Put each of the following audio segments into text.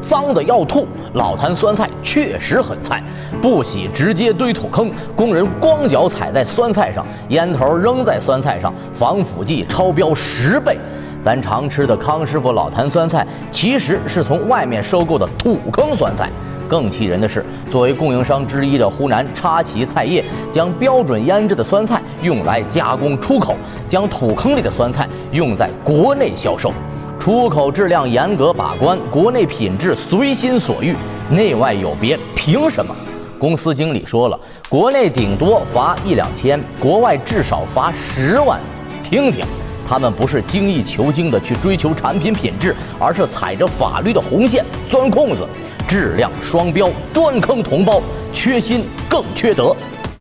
脏的要吐，老坛酸菜确实很菜。不洗直接堆土坑，工人光脚踩在酸菜上，烟头扔在酸菜上，防腐剂超标十倍。咱常吃的康师傅老坛酸菜，其实是从外面收购的土坑酸菜。更气人的是，作为供应商之一的湖南插旗菜业，将标准腌制的酸菜用来加工出口，将土坑里的酸菜用在国内销售。出口质量严格把关，国内品质随心所欲，内外有别，凭什么？公司经理说了，国内顶多罚一两千，国外至少罚十万。听听，他们不是精益求精的去追求产品品质，而是踩着法律的红线钻空子，质量双标，专坑同胞，缺心更缺德，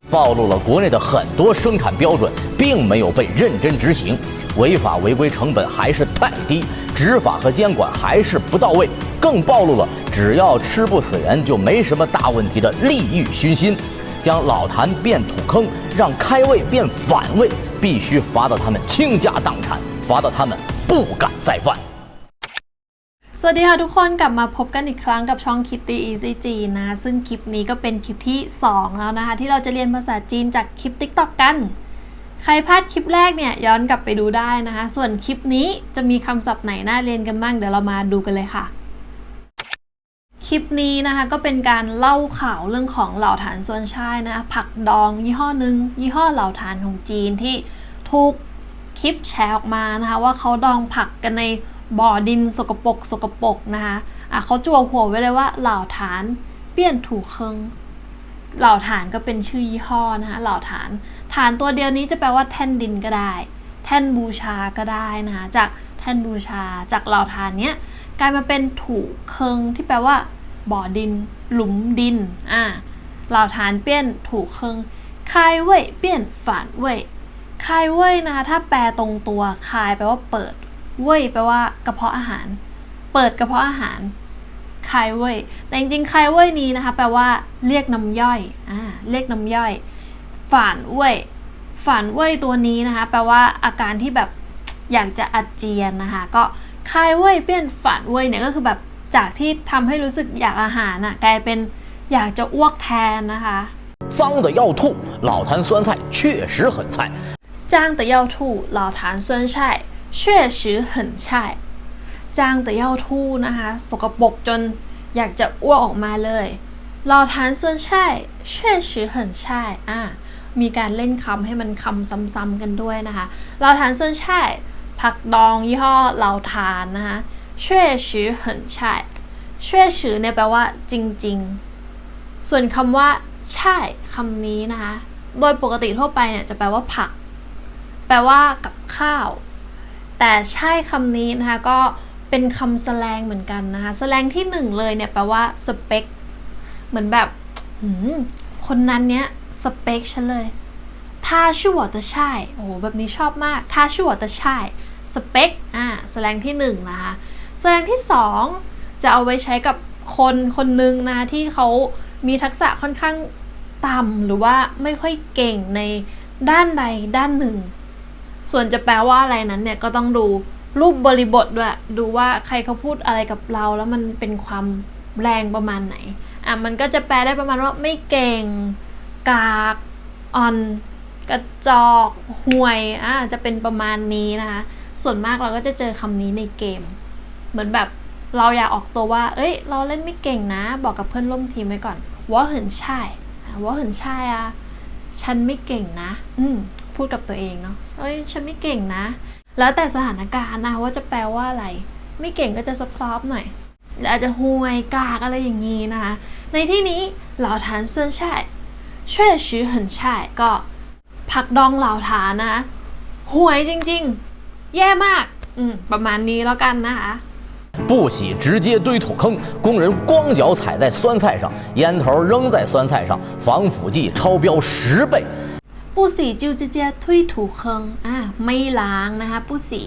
暴露了国内的很多生产标准并没有被认真执行。违法违规成本还是太低，执法和监管还是不到位，更暴露了只要吃不死人就没什么大问题的利欲熏心，将老坛变土坑，让开胃变反胃，必须罚到他们倾家荡产，罚到他们不敢再犯。 สวัสดีค่ะทุกคนกลับมาพบกันอีกครั้งกับช่อง Kitty Easy จีนนะคะซึ่งคลิปนี้ก็เป็นคลิปที่ 2 แล้วนะคะ ที่เราจะเรียนภาษาจีนจากคลิป TikTok กัน ใครพลาดคลิปแรกเนี่ยย้อนกลับไปดูได้นะคะ ส่วนคลิปนี้จะมีคำศัพท์ไหนน่าเรียนกันบ้างเดี๋ยวเรามาดูกันเลยค่ะ ค ลิปนี้นะคะก็เป็นการเล่าข่าวเรื่องของเหล่าฐานส่วนชายนะคะผักดองยี่ห้อหนึ่งยี่ห้อเหล่าฐานของจีนที่ถูกคลิปแชร์ออกมานะคะว่าเขาดองผักกันในบ่อดินสกปรกสกปรกนะคะอะเขาจั่วหัวไว้เลยว่าเหล่าฐานเปี้ยนถูกเคิงเหล่าฐานก็เป็นชื่อยี่ห้อนะคะเหล่าฐาน ฐานตัวเดียวนี้จะแปลว่าแท่นดินก็ได้ แท่นบูชาก็ได้นะคะจากแท่นบูชาจากเหล่าฐานเนี้ยกลายมาเป็นถูกเคิงที่แปลว่า บ่อดิน หลุมดินอ่าเหล่าฐานเปี้ยนถูเคิงคายเว่ยเปี้ยนฝานเว่ยคายเว่ยนะคะถ้าแปลตรงตัวคายแปลว่าเปิด เว่ยแปลว่ากระเพาะอาหาร เปิดกระเพาะอาหารคายเว่ยแต่จริงๆคายเว่ยนี้นะคะแปลว่าเรียกน้ำย่อยอ่าเรียกน้ำย่อยฝานเว่ยฝานเว่ยตัวนี้นะคะแปลว่าอาการที่แบบอยากจะอาเจียนนะคะก็คายเว่ยเปี้ยนฝานเว่ยเนี่ยก็คือแบบ จากที่ทำให้รู้สึกอยากอาหารน่ะกลายเป็นอยากจะอ้วกแทนนะคะ 脏的要吐，老坛酸菜确实很菜。จ้างแต่เย่าทู่เหล่าฐานเซินใช่确实很ใช่จ้างแต่เย่าทู่นะคะสกปรกจนอยากจะอ้วกออกมาเลยเหล่าฐานเซินใช่确实很ใช่อ่ามีการเล่นคำให้มันคำซ้ำๆกันด้วยนะคะเหล่าฐานเซินใช่ผักดองยี่ห้อเหล่าฐานนะคะ ช่วชื่อเหินใช่ช่วชื่อเนี่ยแปลว่าจริง ๆ ส่วนคำว่า ใช่คำนี้นะคะ โดยปกติทั่วไปเนี่ยจะแปลว่าผัก แปลว่ากับข้าว แต่ใช่คำนี้นะคะก็เป็นคำสแสดงเหมือนกันนะคะสแสดงที่หนึ่งเลยเนี่ยแปลว่าสเปค เหมือนแบบคนนั้นเนี้ยสเปคฉันเลยถ้าชั่วจะใช่ โอ้โห แบบนี้ชอบมาก ถ้าชั่วจะใช่ สเปค อ่า แสดงที่หนึ่งนะคะ แสลงที่สองจะเอาไว้ใช้กับคนคนหนึ่งนะคะที่เขามีทักษะค่อนข้างต่ำหรือว่าไม่ค่อยเก่งในด้านใดด้านหนึ่ง ส่วนจะแปลว่าอะไรนั้นเนี่ยก็ต้องดูรูปบริบทด้วยดูว่าใครเขาพูดอะไรกับเรา แล้วมันเป็นความแรงประมาณไหนอะมันก็จะแปลได้ประมาณว่าไม่เก่ง กากอ่อนกระจอกห่วยอะจะเป็นประมาณนี้นะคะ ส่วนมากเราก็จะเจอคำนี้ในเกม เหมือนแบบเราอยากออกตัวว่า เอ้ย เราเล่นไม่เก่งนะ บอกกับเพื่อนร่วมทีมไว้ก่อนว่าเหินใช่ว่าเหินใช่อะฉันไม่เก่งนะ อืมพูดกับตัวเองเนาะเอ้ย ฉันไม่เก่งนะ แล้วแต่สถานการณ์นะว่าจะแปลว่าอะไร ไม่เก่งก็จะซอฟๆหน่อยหรืออาจจะห่วยกากอะไรอย่างนี้นะคะ ในที่นี้เหล่าฐานเซินใช่ช่วยชื่อเหินใช่ก็ผักดองเหล่าฐานนะะห่วยจริง ๆ แย่มาก อืมประมาณนี้แล้วกันนะคะ 不洗直接堆土坑，工人光脚踩在酸菜上，烟头扔在酸菜上，防腐剂超标十倍。 ปูสีจิวจิเจียทุยถูเคิงอ่าไม่ล้างนะคะปูสี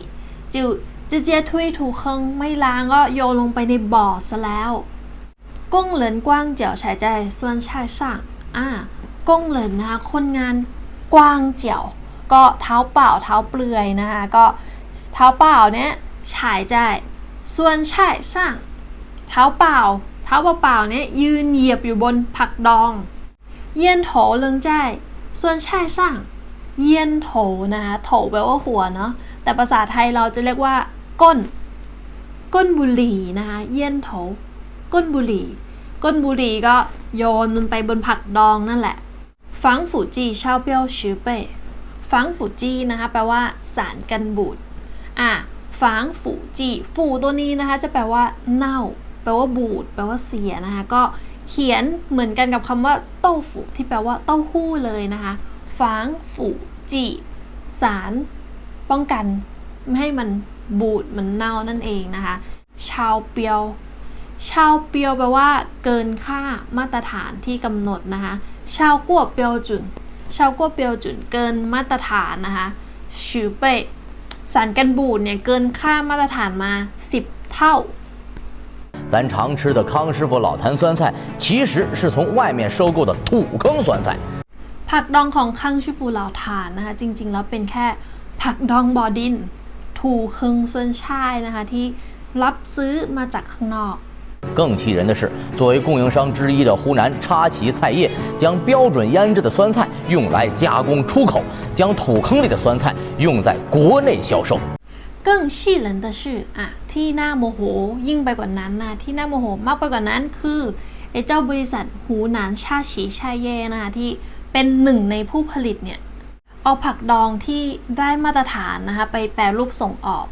จิวจิเจียทุยถูเคิงไม่ล้างก็โยนลงไปในบ่อซะแล้วก้งเหลินกว้างเจียวใช้ใจส่วนชายสร้างอ่าก้งเหลินนะคะคนงานกว้างเจียว ก็เท้าเปล่าเท้าเปลือยนะคะก็เท้าเปล่าเนี้ยฉายใจ ส่วนฉายสร้าง เท้าเปล่า เท้าเปล่าเนี่ยยืนเหยียบอยู่บนผักดอง เยียนโถเลิงใจส่วนชายสร้าง เยียนโถนะคะโถแปลว่าหัวเนาะแต่ภาษาไทยเราจะเรียกว่า ก้น ก้นบุหรี่นะคะเยียนโถ ก้นบุหรี่ ก้นบุหรี่ก็โยนมันไปบนผักดองนั่นแหละฝังฝูจีเช่าเปี้ยวชือเป้ฝังฝูจีนะคะแปลว่าสารกันบูดอะ ฝังฝูจีฝูตัวนี้นะคะจะแปลว่าเน่า แปลว่าบูด แปลว่าเสียนะคะ ก็เขียนเหมือนกันกับคำว่าเต้าฝูที่แปลว่าเต้าหู้เลยนะคะฝังฝูจีสารป้องกันไม่ให้มันบูดมันเน่านั่นเองนะคะ ชาวเปียว ชาวเปียวแปลว่าเกินค่ามาตรฐานที่กำหนดนะคะ ชาวกัวเปียวจุน ชาวกัวเปียวจุนเกินมาตรฐานนะคะชือเป สารกันบูดเนี่ยเกินค่ามาตรฐานมา 10 เท่า 咱常吃的康师傅老坛酸菜，其实是从外面收购的土坑酸菜。 ผักดองของคังชิฟูเหล่าทานนะคะ จริง ๆ แล้วเป็นแค่ผักดองบอดิน ถูคึงส่วนช่ายนะคะ ที่รับซื้อมาจากข้างนอก 更气人的是，作为供应商之一的湖南插旗菜业，将标准腌制的酸菜 用来加工出口，将土坑里的酸菜用在国内销售。 เกิ้งชี่เหลินแต่ชื่ออ่ะที่น่าโมโหยิ่งไปกว่านั้นนะที่น่าโมโหมากไปกว่านั้นคือไอ้เจ้าบริษัทหูหนานชาฉีชาเย่นะคะที่เป็นหนึ่งในผู้ผลิตเนี่ย เอาผักดองที่ได้มาตรฐานนะคะไปแปรรูปส่งออก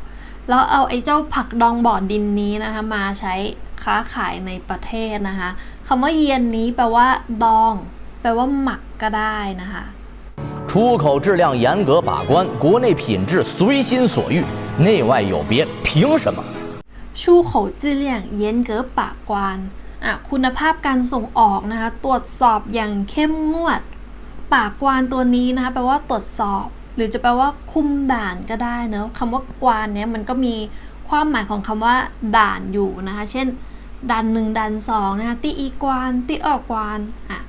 แล้วเอาไอ้เจ้าผักดองบ่อดินนี้นะคะมาใช้ค้าขายในประเทศนะคะคำว่าเยียนนี้แปลว่าดอง แปลว่าหมักก็ได้นะคะ 出口质量严格把关，国内品质随心所欲，内外有别，凭什么？ ชู่โขจื้อเลี่ยงเย็นเก๋อปากกวานอ่ะคุณภาพการส่งออกนะคะ ตรวจสอบอย่างเข้มงวด ปากกวานตัวนี้นะคะแปลว่าตรวจสอบ หรือจะแปลว่าคุมด่านก็ได้เนอะคำว่ากวานเนี้ยมันก็มีความหมายของคำว่า ด่านอยู่นะคะ เช่น ด่านหนึ่งด่านสองนะคะตีอีกวานตีออกกวานอ่ะ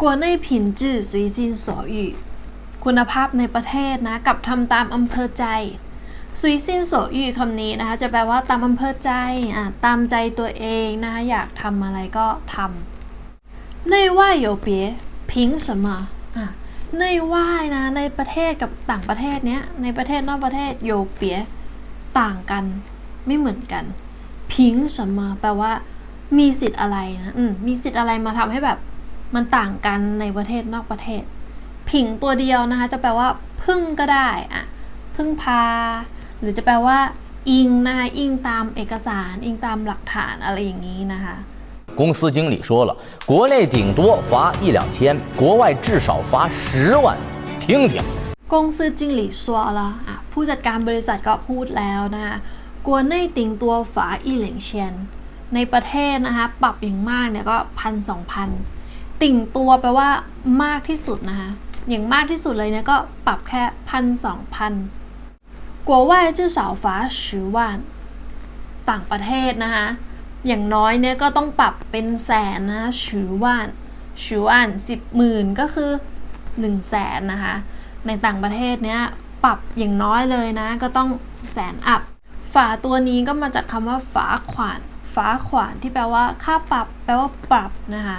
กลัวในผินจื้อสุยจินสออยู่คุณภาพในประเทศนะกับทำตามอำเภอใจซุยซินโสอีคำนี้นะคะ จะแปลว่าตามอำเภอใจอตามใจตัวเองนะคะอยากทำอะไรก็ทำในว่าโยเปียพิงสมาอในว่ายนะในประเทศกับต่างประเทศเนี้ยในประเทศนอกประเทศโยเปียต่างกันไม่เหมือนกันพิงสมาแปลว่า มีสิทธิ์อะไรนะอืมมีสิทธิ์อะไรมาทำให้แบบ มันต่างกันในประเทศนอกประเทศ ผิงตัวเดียวนะคะ จะแปลว่า พึ่งก็ได้อะพึ่งพา หรือจะแปลว่า อิงนะคะอิงตามเอกสาร อิงตามหลักฐานอะไรอย่างนี้นะคะ 公司经理说了，国内顶多罚一两千，国外至少罚十万。听听， กงซือจิงหลี่ซัวละอ่ะผู้จัดการบริษัทก็พูดแล้วนะคะกัวเน่ยติงตัวฝาอีเหลิงเชียน ในประเทศนะคะ ปรับอย่างมากเนี่ยก็พันสองพัน ติ่งตัวแปลว่ามากที่สุดนะคะอย่างมากที่สุดเลยเนี่ยก็ปรับแค่พันสองพันกว่าว่าจะสาวฟ้าชิว่านต่างประเทศนะคะอย่างน้อยเนี่ยก็ต้องปรับเป็นแสนนะชิว่านชิว่านสิบหมื่นก็คือหนึ่งแสนนะคะในต่างประเทศเนี่ยปรับอย่างน้อยเลยนะ ก็ต้องแสนอัพฝาตัวนี้ก็มาจากคำว่าฝาขวานฝาขวานที่แปลว่าค่าปรับ แปลว่าปรับนะคะ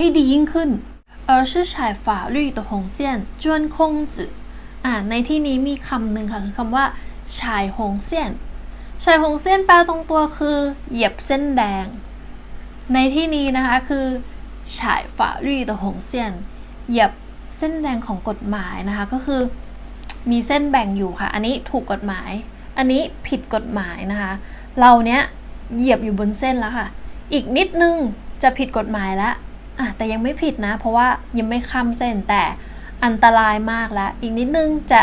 ให้ดียิ่งขึ้นเออชื่อฉายฝ่าลุยตะหงเซียนจวนคงจืออ่าในที่นี้มีคำหนึ่งค่ะคือคำว่าฉายหงเซียนฉายหงเซียนแปลตรงตัวคือ เหยียบเส้นแดง ในที่นี้นะคะคือฉายฝ่าลุยตะหงเซียนเหยียบเส้นแดงของกฎหมายนะคะก็คือ มีเส้นแบ่งอยู่ค่ะ อันนี้ถูกกฎหมาย อันนี้ผิดกฎหมายนะคะ เราเนี้ยเหยียบอยู่บนเส้นแล้วค่ะ อีกนิดนึงจะผิดกฎหมายแล้ว อะแต่ยังไม่ผิดนะ เพราะว่ายังไม่ข้ามเส้นแต่อันตรายมากแล้ว อีกนิดนึงจะ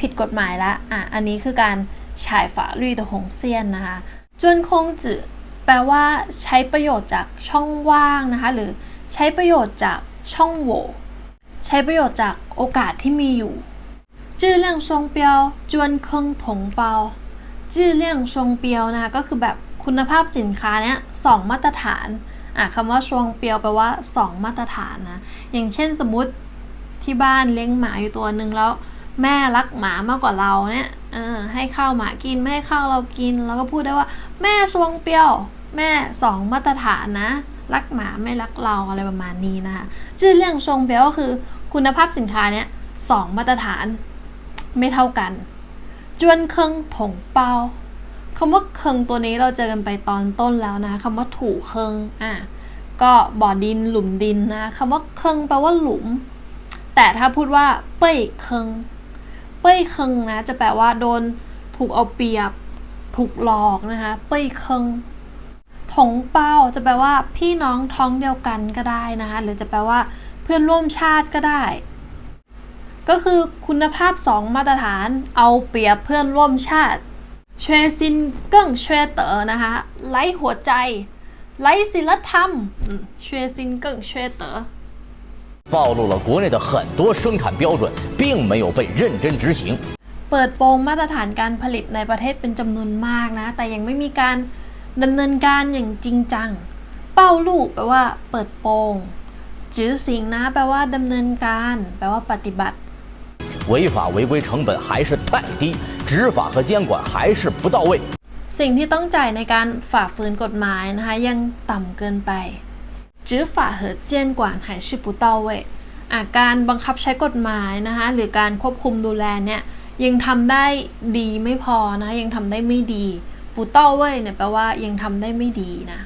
ผิดกฎหมายละอะอันนี้คือการฉายฝาลุยตะหงเซียนนะคะจวนคงจือแปลว่าใช้ประโยชน์จากช่องว่างนะคะ หรือใช้ประโยชน์จากช่องโหว่ใช้ประโยชน์จากโอกาสที่มีอยู่จื้อเรื่องทรงเปียวจวนเคิงถงเปาจื้อเรื่องทรงเปียวนะคะก็คือแบบคุณภาพสินค้าเนี้ยสองมาตรฐาน อะคำว่าทรงเปียวแปลว่าสองมาตรฐานนะ อย่างเช่นสมมติที่บ้านเลี้ยงหมาอยู่ตัวหนึ่งแล้ว แม่รักหมามากกว่าเราเนี่ยเออให้ข้าวหมากินไม่ให้ข้าวเรากินแล้วก็พูดได้ว่า แม่ทรงเปียว แม่สองมาตรฐานนะรักหมาไม่รักเราอะไรประมาณนี้นะคะชื่อเรื่องทรงเปียวก็คือ คุณภาพสินค้าเนี่ยสองมาตรฐานไม่เท่ากัน จวนเคิงถงเปา คำว่าเคิงตัวนี้เราเจอกันไปตอนต้นแล้วนะคำว่าถูเคิงอะก็บ่อดินหลุมดินนะคำว่าเคิงแปลว่าหลุม แต่ถ้าพูดว่า เป้ยเคิง เป้ยเคิงนะ จะแปลว่าโดนถูกเอาเปรียบ ถูกหลอกนะคะ เป้ยเคิงถงเป้าจะแปลว่าพี่น้องท้องเดียวกันก็ได้นะคะหรือจะแปลว่า เพื่อนร่วมชาติก็ได้ ก็คือคุณภาพ 2 มาตรฐานเอาเปรียบเพื่อนร่วมชาติ เชวยซินเกิ้งเชวยเต๋อนะคะไร้หัวใจไร้ศิลธรรมอืมเชวยซินเกิ้งเชวยเต๋อ 暴露了国内的很多生产标准并没有被认真执行。 เปิดโปงมาตรฐานการผลิตในประเทศเป็นจำนวนมากนะ แต่ยังไม่มีการดำเนินการอย่างจริงจัง เป้าลูกแปลว่าเปิดโปงจื้อสิงนะ แปลว่าดำเนินการ แปลว่าปฏิบัติ 违法违规成本还是太低，执法和监管还是不到位。 สิ่งที่ต้องจ่ายในการฝ่าฝืนกฎหมายนะคะ ยังต่ำเกินไปจื้อฝ่าเหอเจียนกว่านหายชื่อปุเต้าเว่ยอาการบังคับใช้กฎหมายนะคะ หรือการควบคุมดูแลเนี่ย ยังทำได้ดีไม่พอนะคะยังทำได้ไม่ดีปุเต้าเว่ยเนี่ยแปลว่ายังทำได้ไม่ดีนะ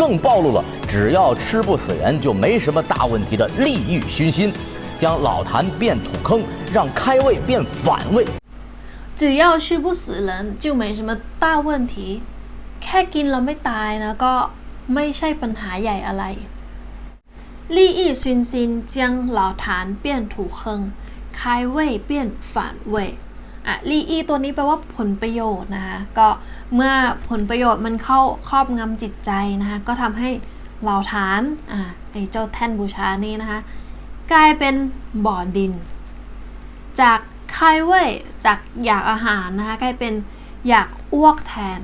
更暴露了只要吃不死人就没什么大问题的利欲熏心， 将老坛变土坑，让开胃变反胃。只要吃不死人就没什么大问题แค่กินเราไม่ตายนะก็ไม่ใช่ปัญหาใหญ่อะไร利益熏心将老坛变土坑开胃变反胃อ่ะ利益ตัวนี้แปลว่าผลประโยชน์นะคะก็เมื่อผลประโยชน์มันเข้าครอบงำจิตใจนะคะก็ทำให้เหล่าฐานอ่ะไอ้เจ้าแท่นบูชานี้นะคะ กลายเป็นบ่อดิน จากคายเว่ยจากอยากอาหารนะคะกลายเป็นอยากอ้วกแทน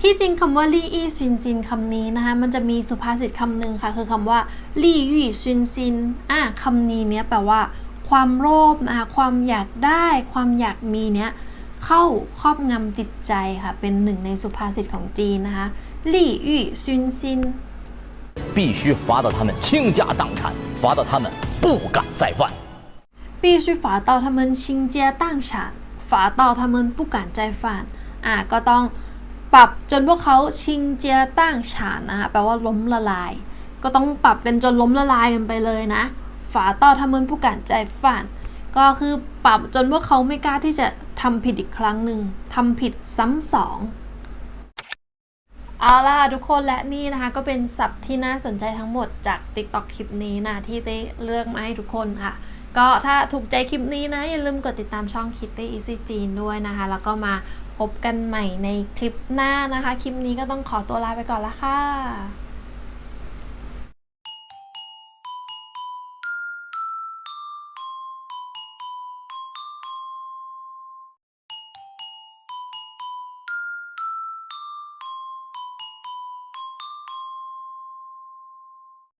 ที่จริงคำว่าลี่อี้ซินซินคำนี้นะคะมันจะมีสุภาษิตคำหนึ่งค่ะ คือคำว่าลี่ยี่ซินซินอะคำนี้เนี้ยแปลว่า ความโลภคะความอยากได้ ความอยากมีเนี้ยเข้าครอบงำจิตใจค่ะ เป็นหนึ่งในสุภาษิตของจีนนะคะลี่ยี่ซินซิน 必须罚到他们倾家荡产，罚到他们不敢再犯。必须罚到他们倾家荡产罚到他们不敢再犯อ่ะก็ต้องปรับจนพวกเขาชิงเจียตั้งฉานนะคะแปลว่าล้มละลาย ก็ต้องปรับกันจนล้มละลายกันไปเลยนะ ฝาต่อทำมันผู้การใจฝันก็คือปรับจนพวกเขาไม่กล้าที่จะทำผิดอีกครั้งหนึ่งทำผิดซ้ำสอง เอาล่ะทุกคนและนี่นะคะ ก็เป็นสับท์ที่น่าสนใจทั้งหมดจาก TikTok คลิปนี้นะ ที่ได้เลือกมาให้ทุกคนค่ะ ก็ถ้าถูกใจคลิปนี้นะ อย่าลืมกดติดตามช่อง Kitty Easy จีนด้วยนะคะ แล้วก็มาพบกันใหม่ในคลิปหน้านะคะ คลิปนี้ก็ต้องขอตัวลาไปก่อนละค่ะ